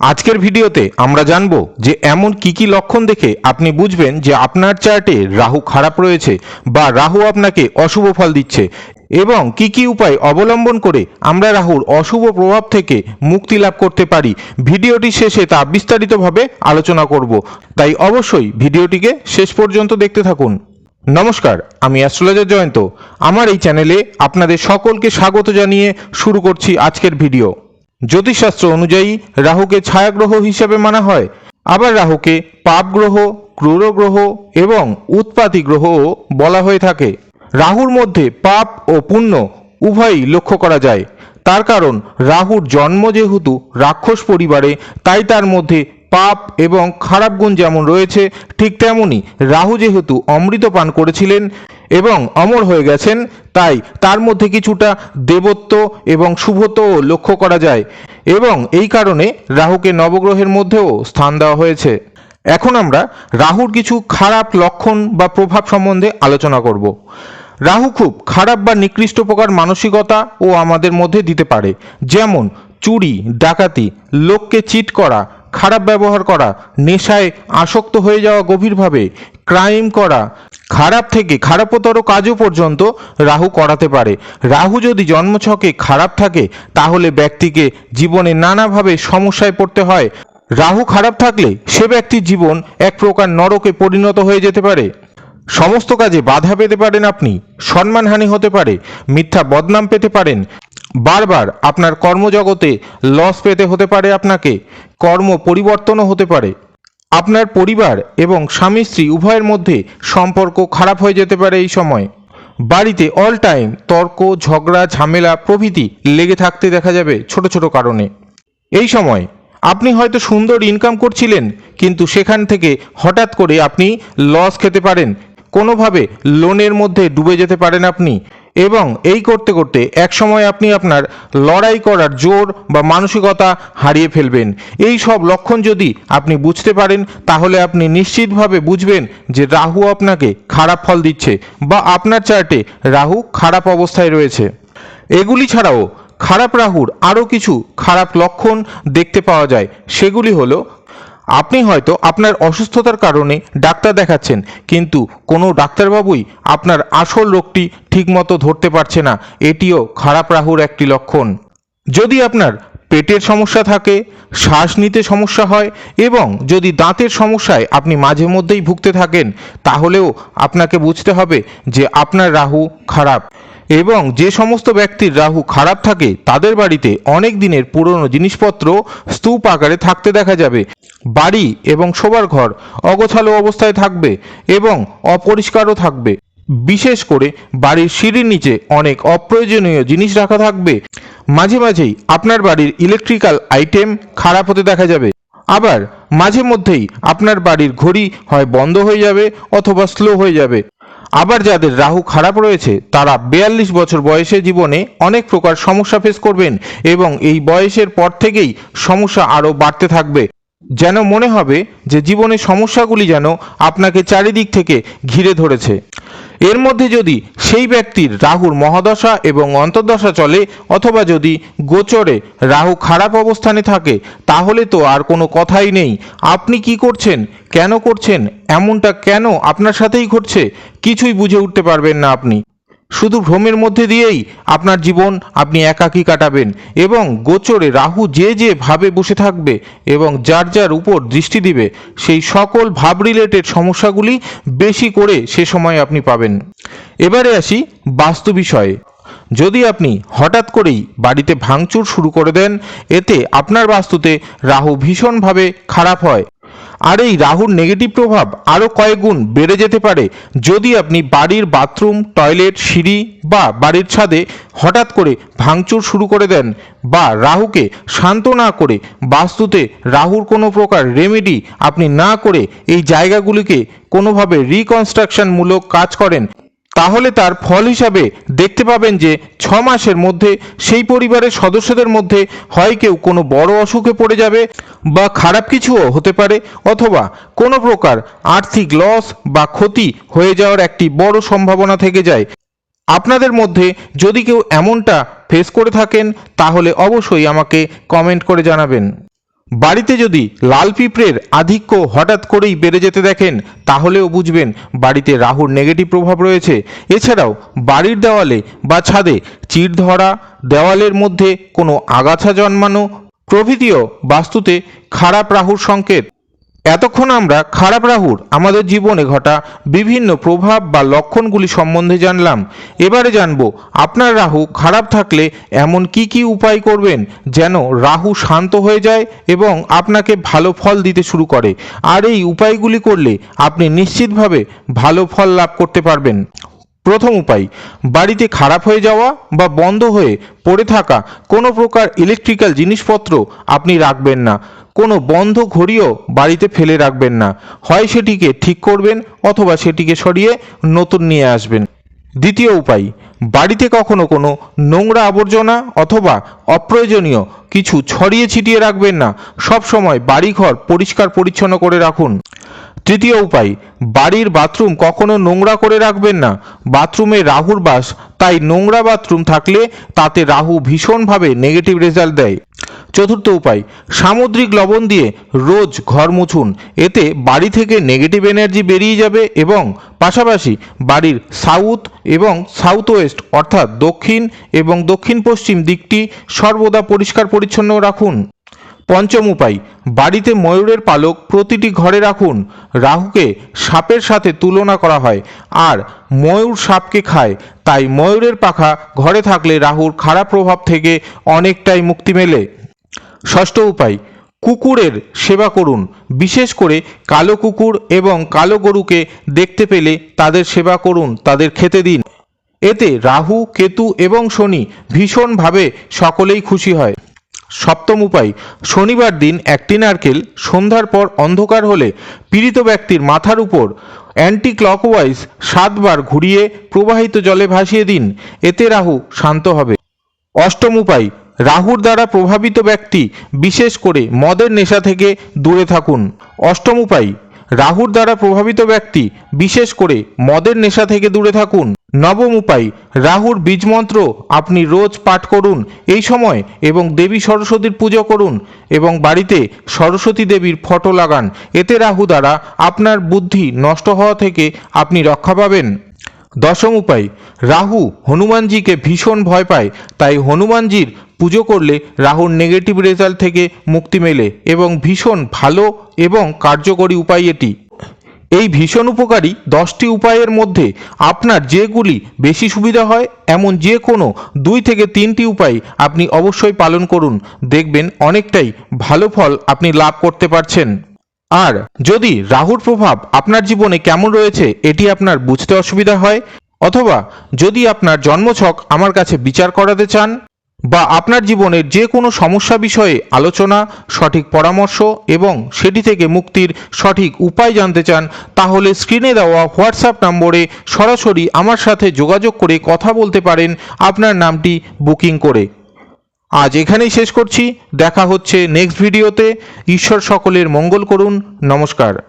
আজকের ভিডিওতে আমরা জানব যে এমন কি কি লক্ষণ দেখে আপনি বুঝবেন যে আপনার চার্টে রাহু খারাপ রয়েছে বা রাহু আপনাকে অশুভ ফল দিচ্ছে এবং কি কি উপায় অবলম্বন করে আমরা রাহুর অশুভ প্রভাব থেকে মুক্তি লাভ করতে পারি। ভিডিওটি শেষে তা বিস্তারিতভাবে আলোচনা করব। তাই অবশ্যই ভিডিওটিকে শেষ পর্যন্ত দেখতে থাকুন। নমস্কার, আমি অ্যাস্ট্রোলজার জয়ন্ত। আমার এই চ্যানেলে আপনাদের সকলকে স্বাগত জানিয়ে শুরু করছি আজকের ভিডিও। জ্যোতিষশাস্ত্র অনুযায়ী রাহুকে ছায়াগ্রহ হিসেবে মানা হয়, আবার রাহুকে পাপ গ্রহ ক্রূর গ্রহ এবং উৎপাতী গ্রহও বলা হয়ে থাকে। রাহুর মধ্যে পাপ ও পুণ্য উভয়ই লক্ষ্য করা যায়। তার কারণ, রাহুর জন্ম যেহেতু রাক্ষস পরিবারে, তাই তার মধ্যে পাপ এবং খারাপ গুণ যেমন রয়েছে, ঠিক তেমনই রাহু যেহেতু অমৃত পান করেছিলেন এবং অমর হয়ে গেছেন, তাই তার মধ্যে কিছুটা দেবত্ব এবং শুভত্বও লক্ষ্য করা যায়। এবং এই কারণে রাহুকে নবগ্রহের মধ্যেও স্থান দেওয়া হয়েছে। এখন আমরা রাহুর কিছু খারাপ লক্ষণ বা প্রভাব সম্বন্ধে আলোচনা করব। রাহু খুব খারাপ বা নিকৃষ্ট প্রকার মানসিকতা ও আমাদের মধ্যে দিতে পারে। যেমন চুরি, ডাকাতি, লোককে চিট করা, খারাপ ব্যবহার করা, নেশায় আসক্ত হয়ে যাওয়া গভীরভাবে, ক্রাইম করা খারাপ থেকে খারাপতর কাজও পর্যন্ত রাহু করাতে পারে। রাহু যদি জন্মছকে খারাপ থাকে, তাহলে ব্যক্তিকে জীবনে নানাভাবে সমস্যায় পড়তে হয়। রাহু খারাপ থাকলে সে ব্যক্তির জীবন এক প্রকার নরকে পরিণত হয়ে যেতে পারে। সমস্ত কাজে বাধা পেতে পারেন আপনি, সম্মানহানি হতে পারে, মিথ্যা বদনাম পেতে পারেন। বারবার আপনার কর্মজগতে লস পেতে হতে পারে আপনাকে, কর্ম পরিবর্তনও হতে পারে। আপনার পরিবার এবং স্বামী স্ত্রী উভয়ের মধ্যে সম্পর্ক খারাপ হয়ে যেতে পারে এই সময়। বাড়িতে অল টাইম তর্ক, ঝগড়া, ঝামেলা প্রভৃতি লেগে থাকতে দেখা যাবে ছোট ছোট কারণে। এই সময় আপনি হয়তো সুন্দর ইনকাম করছিলেন, কিন্তু সেখান থেকে হঠাৎ করে আপনি লস খেতে পারেন কোনোভাবে লোনের মধ্যে ডুবে যেতে পারেন আপনি এবং এই করতে করতে এক সময় আপনি আপনার লড়াই করার জোর বা মানসিকতা হারিয়ে ফেলবেন। এই সব লক্ষণ যদি আপনি বুঝতে পারেন, তাহলে আপনি নিশ্চিতভাবে বুঝবেন যে রাহু আপনাকে খারাপ ফল দিচ্ছে বা আপনার চার্টে রাহু খারাপ অবস্থায় রয়েছে। এগুলি ছাড়াও খারাপ রাহুর আরও কিছু খারাপ লক্ষণ দেখতে পাওয়া যায়। সেগুলি হলো আপনি হয়তো আপনার অসুস্থতার কারণে ডাক্তার দেখাচ্ছেন, কিন্তু কোনো ডাক্তারবাবুই আপনার আসল রোগটি ঠিকমতো ধরতে পারছে না। এটিও খারাপ রাহুর একটি লক্ষণ। যদি আপনার পেটের সমস্যা থাকে, শ্বাস নিতে সমস্যা হয়, এবং যদি দাঁতের সমস্যায় আপনি মাঝে মধ্যেই ভুগতে থাকেন, তাহলেও আপনাকে বুঝতে হবে যে আপনার রাহু খারাপ। এবং যে সমস্ত ব্যক্তির রাহু খারাপ থাকে, তাদের বাড়িতে অনেক দিনের পুরনো জিনিসপত্র স্তূপ আকারে থাকতে দেখা যাবে। বাড়ি এবং শোবার ঘর অগোছালো অবস্থায় থাকবে এবং অপরিষ্কারও থাকবে। বিশেষ করে বাড়ির সিঁড়ির নিচে অনেক অপ্রয়োজনীয় জিনিস রাখা থাকবে। মাঝে মাঝেই আপনার বাড়ির ইলেকট্রিক্যাল আইটেম খারাপ হতে দেখা যাবে। আবার মাঝে মধ্যেই আপনার বাড়ির ঘড়ি হয় বন্ধ হয়ে যাবে অথবা স্লো হয়ে যাবে। আবার যাদের রাহু খারাপ রয়েছে, তারা বিয়াল্লিশ বছর বয়সে জীবনে অনেক প্রকার সমস্যা ফেস করবেন এবং এই বয়সের পর থেকেই সমস্যা আরও বাড়তে থাকবে। যেন মনে হবে যে জীবনের সমস্যাগুলি যেন আপনাকে চারিদিক থেকে ঘিরে ধরেছে। এর মধ্যে যদি সেই ব্যক্তির রাহুর মহাদশা এবং অন্তর্দশা চলে অথবা যদি গোচরে রাহু খারাপ অবস্থানে থাকে, তাহলে তো আর কোনো কথাই নেই। আপনি কি করছেন? কেন করছেন? এমনটা কেন আপনার সাথেই ঘটছে? কিছুই বুঝে উঠতে পারবেন না আপনি। শুধু ভ্রমের মধ্যে দিয়েই আপনার জীবন আপনি একাকী কাটাবেন এবং গোচরে রাহু যে যে ভাবে বসে থাকবে এবং যার যার উপর দৃষ্টি দিবে, সেই সকল ভাব রিলেটেড সমস্যাগুলি বেশি করে সে সময় আপনি পাবেন। এবারে আসি বাস্তু বিষয়ে। যদি আপনি হঠাৎ করেই বাড়িতে ভাঙচুর শুরু করে দেন, এতে আপনার বাস্তুতে রাহু ভীষণভাবে খারাপ হয়। আর এই রাহুর নেগেটিভ প্রভাব আরও কয়েক গুণ বেড়ে যেতে পারে যদি আপনি বাড়ির বাথরুম টয়লেট সিঁড়ি বা বাড়ির ছাদে হঠাৎ করে ভাঙচুর শুরু করে দেন বা রাহুকে শান্ত না করে বাস্তুতে রাহুর কোনো প্রকার রেমেডি আপনি না করে এই জায়গাগুলিকে কোনোভাবে রিকনস্ট্রাকশনমূলক কাজ করেন তাহলে তার ফল হিসাবে দেখতে পাবেন যে ছ মাসের মধ্যে সেই পরিবারের সদস্যদের মধ্যে হয় কেউ কোনো বড় অসুখে পড়ে যাবে বা খারাপ কিছুও হতে পারে অথবা কোনো প্রকার আর্থিক লস বা ক্ষতি হয়ে যাওয়ার একটি বড় সম্ভাবনা থেকে যায়। আপনাদের মধ্যে যদি কেউ এমনটা ফেস করে থাকেন, তাহলে অবশ্যই আমাকে কমেন্ট করে জানাবেন। বাড়িতে যদি লাল পিঁপড়ের আধিক্য হঠাৎ করেই বেড়ে যেতে দেখেন, তাহলেও বুঝবেন বাড়িতে রাহুর নেগেটিভ প্রভাব রয়েছে। এছাড়াও বাড়ির দেওয়ালে বা ছাদে চিড় ধরা, দেওয়ালের মধ্যে কোনো আগাছা জন্মানো প্রভৃতিও বাস্তুতে খারাপ রাহুর সংকেত। এতক্ষণ আমরা খারাপ রাহুর, আমাদের জীবনে ঘটা বিভিন্ন প্রভাব বা লক্ষণগুলি সম্বন্ধে জানলাম। এবারে জানব, আপনার রাহু খারাপ থাকলে এমন কি কি উপায় করবেন যেন রাহু শান্ত হয়ে যায় এবং আপনাকে ভালো ফল দিতে শুরু করে? আর এই উপায়গুলি করলে আপনি নিশ্চিতভাবে ভালো ফল লাভ করতে পারবেন। প্রথম উপায়, বাড়িতে খারাপ হয়ে যাওয়া বা বন্ধ হয়ে পড়ে থাকা কোনো প্রকার ইলেকট্রিক্যাল জিনিসপত্র আপনি রাখবেন না। কোনো বন্ধ ঘড়িও বাড়িতে ফেলে রাখবেন না। হয় সেটিকে ঠিক করবেন অথবা সেটিকে সরিয়ে নতুন নিয়ে আসবেন। দ্বিতীয় উপায়, বাড়িতে কখনো কোনো নোংরা আবর্জনা অথবা অপ্রয়োজনীয় কিছু ছড়িয়ে ছিটিয়ে রাখবেন না। সব সময় বাড়িঘর পরিষ্কার পরিচ্ছন্ন করে রাখুন। তৃতীয় উপায়, বাড়ির বাথরুম কখনো নোংরা করে রাখবেন না। বাথরুমে রাহুর বাস, তাই নোংরা বাথরুম থাকলে তাতে রাহু ভীষণভাবে নেগেটিভ রেজাল্ট দেয়। চতুর্থ উপায়, সামুদ্রিক লবণ দিয়ে রোজ ঘর মুছুন। এতে বাড়ি থেকে নেগেটিভ এনার্জি বেরিয়ে যাবে এবং পাশাপাশি বাড়ির সাউথ এবং সাউথ ওয়েস্ট অর্থাৎ দক্ষিণ এবং দক্ষিণ পশ্চিম দিকটি সর্বদা পরিষ্কার পরিচ্ছন্ন রাখুন। পঞ্চম উপায়, বাড়িতে ময়ূরের পালক প্রতিটি ঘরে রাখুন। রাহুকে সাপের সাথে তুলনা করা হয়। আর ময়ূর সাপকে খায়, তাই ময়ূরের পাখা ঘরে থাকলে রাহুর খারাপ প্রভাব থেকে অনেকটাই মুক্তি মেলে। ষষ্ঠ উপায়, কুকুরের সেবা করুন। বিশেষ করে কালো কুকুর এবং কালো গরুকে দেখতে পেলে তাদের সেবা করুন, তাদের খেতে দিন। এতে রাহু, কেতু এবং শনি ভীষণভাবে সকলেই খুশি হয়। সপ্তম উপায়, শনিবার দিন একটি নারকেল, সন্ধ্যার পর অন্ধকার হলে পীড়িত ব্যক্তির মাথার উপর অ্যান্টি ক্লকওয়াইজ সাতবার ঘুরিয়ে প্রবাহিত জলে ভাসিয়ে দিন, এতে রাহু শান্ত হবে। অষ্টম উপায়, রাহুর দ্বারা প্রভাবিত ব্যক্তি বিশেষ করে মদের নেশা থেকে দূরে থাকুন। অষ্টম উপায় রাহুর দ্বারা প্রভাবিত ব্যক্তি, বিশেষ করে মদের নেশা থেকে দূরে থাকুন। নবম উপায়, রাহুর বীজমন্ত্র, আপনি রোজ পাঠ করুন, এই সময় এবং দেবী সরস্বতীর পুজো করুন এবং বাড়িতে সরস্বতী দেবীর ফটো লাগান। এতে রাহু দ্বারা আপনার বুদ্ধি নষ্ট হওয়া থেকে আপনি রক্ষা পাবেন। দশম উপায়, রাহু হনুমানজিকে ভীষণ ভয় পায়, তাই হনুমানজির পুজো করলে রাহুর নেগেটিভ রেজাল্ট থেকে মুক্তি মেলে এবং ভীষণ ভালো এবং কার্যকরী উপায় এটি। এই ভীষণ উপকারী দশটি উপায়ের মধ্যে আপনার যেগুলি বেশি সুবিধা হয়, এমন যে কোনো দুই থেকে তিনটি উপায় আপনি অবশ্যই পালন করুন। দেখবেন অনেকটাই ভালো ফল আপনি লাভ করতে পারছেন। আর যদি রাহুর প্রভাব আপনার জীবনে কেমন রয়েছে, এটি আপনার বুঝতে অসুবিধা হয়, অথবা যদি আপনার জন্মছক আমার কাছে বিচার করাতে চান, বা আপনার জীবনের যে কোনো সমস্যা বিষয়ে আলোচনা, সঠিক পরামর্শ এবং সেটি থেকে মুক্তির সঠিক উপায় জানতে চান, তাহলে স্ক্রিনে দেওয়া হোয়াটসঅ্যাপ নম্বরে সরাসরি আমার সাথে যোগাযোগ করে কথা বলতে পারেন। আপনার নামটি বুকিং করে। আজ এখানেই শেষ করছি। দেখা হচ্ছে নেক্সট ভিডিওতে ঈশ্বর সকলের মঙ্গল করুন। নমস্কার।